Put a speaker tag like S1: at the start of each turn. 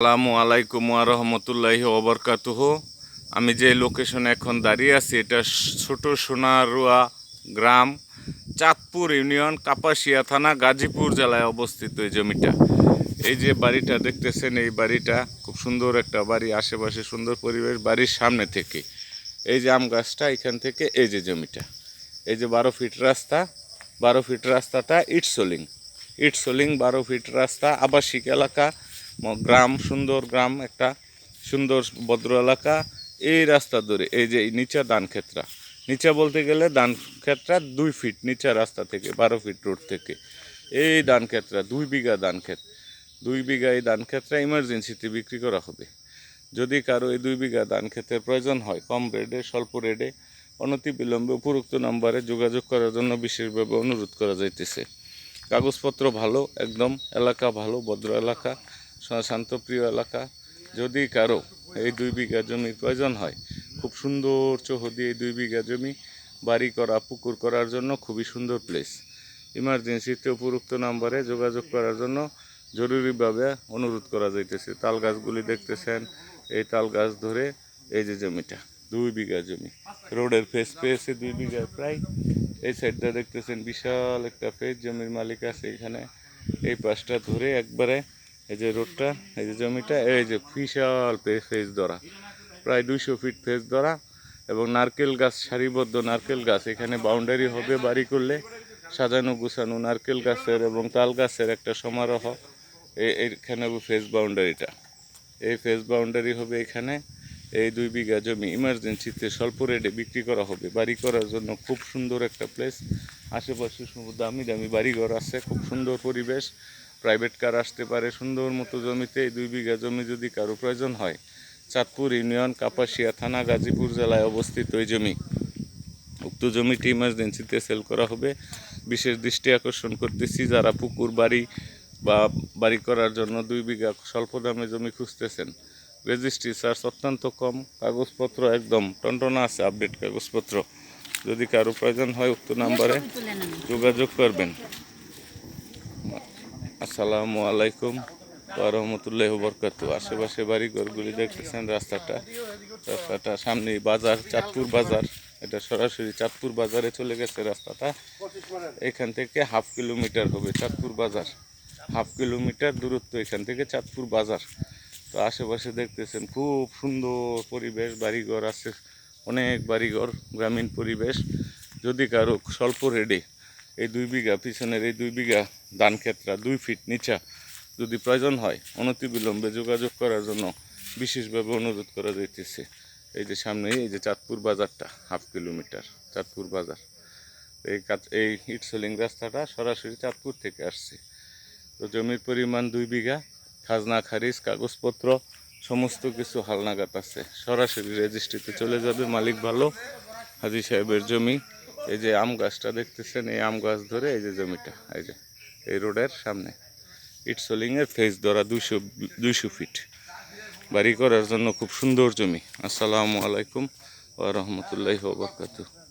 S1: আসসালামু আলাইকুম রহমতুল্লাহি ওবরকাতুহ আমি যে লোকেশনে এখন দাঁড়িয়ে আছি, এটা ছোট সোনারুয়া গ্রাম, চাঁদপুর ইউনিয়ন, কাপাসিয়া থানা, গাজীপুর জেলায় অবস্থিত এই জমিটা। এই যে বাড়িটা দেখতেছেন, এই বাড়িটা খুব সুন্দর একটা বাড়ি, আশেপাশে সুন্দর পরিবেশ বাড়ির সামনে থেকে। এই যে আম গাছটা, এখান থেকে এই যে জমিটা। এই যে বারো ফিট রাস্তা, বারো ফিট রাস্তাটা ইটসোলিং। ইটসোলিং বারো ফিট রাস্তা, আবাসিক এলাকা গ্রাম সুন্দর, গ্রাম একটা সুন্দর, ভদ্র এলাকা। এই রাস্তা ধরে, এই যে নিচা ধান ক্ষেত্রা নিচা বলতে গেলে ধান ক্ষেত্রা দুই ফিট নিচা রাস্তা থেকে, বারো ফিট রোড থেকে। এই ধান ক্ষেত্রা দুই বিঘা ধান ক্ষেত দুই বিঘা এই ধান ক্ষেত্রা ইমার্জেন্সিতে বিক্রি করা হবে। যদি কারও এই দুই বিঘা ধান ক্ষেতের প্রয়োজন হয়, কম রেডে স্বল্প রেডে অনতি বিলম্বে উপরোক্ত নাম্বারে যোগাযোগ করার জন্য বিশেষভাবে অনুরোধ করা যাইতেছে। কাগজপত্র ভালো, একদম এলাকা ভালো, ভদ্র এলাকা। শান্তপ্রিয় এলাকা, যদি কারও এই দুই বিঘা জমির প্রয়োজন হয়, খুব সুন্দর চৌহদি এই দুই বিঘা জমি বাড়ি করা, পুকুর করার জন্য খুবই সুন্দর প্লেস ইমার্জেন্সিতে উপরোক্ত নাম্বারে যোগাযোগ করার জন্য জরুরিভাবে অনুরোধ করা যাইতেছে। তাল গাছগুলি দেখতেছেন, এই তাল গাছ ধরে এই যে জমিটা, দুই বিঘা জমি। রোডের ফেস পেয়েছে দুই বিঘা প্রায়। এই সাইডটা দেখতেছেন, বিশাল একটা ফেস জমির মালিক আছে এখানে। এই পাশটা ধরে একবারে এই যে রোডটা, এই যে জমিটা, এই যে বিশাল ফেস ধরা। প্রায় দুইশো ফিট ফেস ধরা এবং নারকেল গাছ, সারিবদ্ধ নারকেল গাছ। এখানে বাউন্ডারি হবে বাড়ি করলে, সাজানো গুছানো নারকেল গাছের এবং তাল গাছের একটা সমারোহ। এ- এইখানে ফেস বাউন্ডারিটা এই ফেস বাউন্ডারি হবে এখানে। এই দুই বিঘা জমি ইমার্জেন্সিতে স্বল্প রেটে বিক্রি করা হবে। বাড়ি করার জন্য খুব সুন্দর একটা প্লেস আশেপাশে দামি দামি বাড়িঘর আছে, খুব সুন্দর পরিবেশ। প্রাইভেট কার আসতে পারে সুন্দর মতো জমিতে এই দুই বিঘা জমি যদি কারও প্রয়োজন হয় চাঁদপুর ইউনিয়ন কাপাসিয়া থানা গাজীপুর জেলায় অবস্থিত এই জমি। উক্ত জমিটি ইমার্জেন্সিতে সেল করা হবে। বিশেষ দৃষ্টি আকর্ষণ করতেছি যারা পুকুর বাড়ি বা বাড়ি করার জন্য দুই বিঘা স্বল্প দামে জমি খুঁজতেছেন। রেজিস্ট্রি চার্জ অত্যন্ত কম কাগজপত্র একদম টনটনা আছে আপডেট কাগজপত্র। যদি কারও প্রয়োজন হয় উক্ত নাম্বারে যোগাযোগ করবেন। আসসালামু আলাইকুম রহমতুল্লাহ বরকাত আশেপাশে বাড়ি ঘরগুলি দেখতেছেন রাস্তাটা। রাস্তাটা সামনে বাজার, চাঁদপুর বাজার। এটা সরাসরি চাঁদপুর বাজারে চলে গেছে রাস্তাটা। এখান থেকে হাফ কিলোমিটার হবে চাঁদপুর বাজার। হাফ কিলোমিটার দূরত্ব এখান থেকে চাঁদপুর বাজার। তো আশেপাশে দেখতেছেন খুব সুন্দর পরিবেশ, বাড়িঘর আছে, অনেক বাড়িঘর, গ্রামীণ পরিবেশ। যদি কারও স্বল্প রেডে এই দুই বিঘা, পিছনের এই দুই বিঘা ধান ক্ষেত্রা দুই ফিট নিচা যদি প্রয়োজন হয় অনতিবিলম্বে যোগাযোগ করার জন্য বিশেষভাবে অনুরোধ করা যাইতেছে। এই যে সামনে এই যে চাঁদপুর বাজারটা, হাফ কিলোমিটার চাঁদপুর বাজার। এই কাজ, এই ইটসলিং রাস্তাটা সরাসরি চাঁদপুর থেকে আসছে। তো জমির পরিমাণ দুই বিঘা, খাজনা, খারিজ, কাগজপত্র, সমস্ত কিছু হালনাগাদ আছে। সরাসরি রেজিস্ট্রিতে চলে যাবে মালিক ভালো, হাজি সাহেবের জমি। এই যে আম গাছটা দেখতেছেন, এই আম গাছ ধরে এই যে জমিটা, এই যে, এই রোডের সামনে। ইটসলিংয়ের ফেস ধরা দুইশো দুইশো ফিট। বাড়ি করার জন্য খুব সুন্দর জমি। আসসালামু আলাইকুম ও রহমতুল্লাহ ওয়া বারাকাতুহু।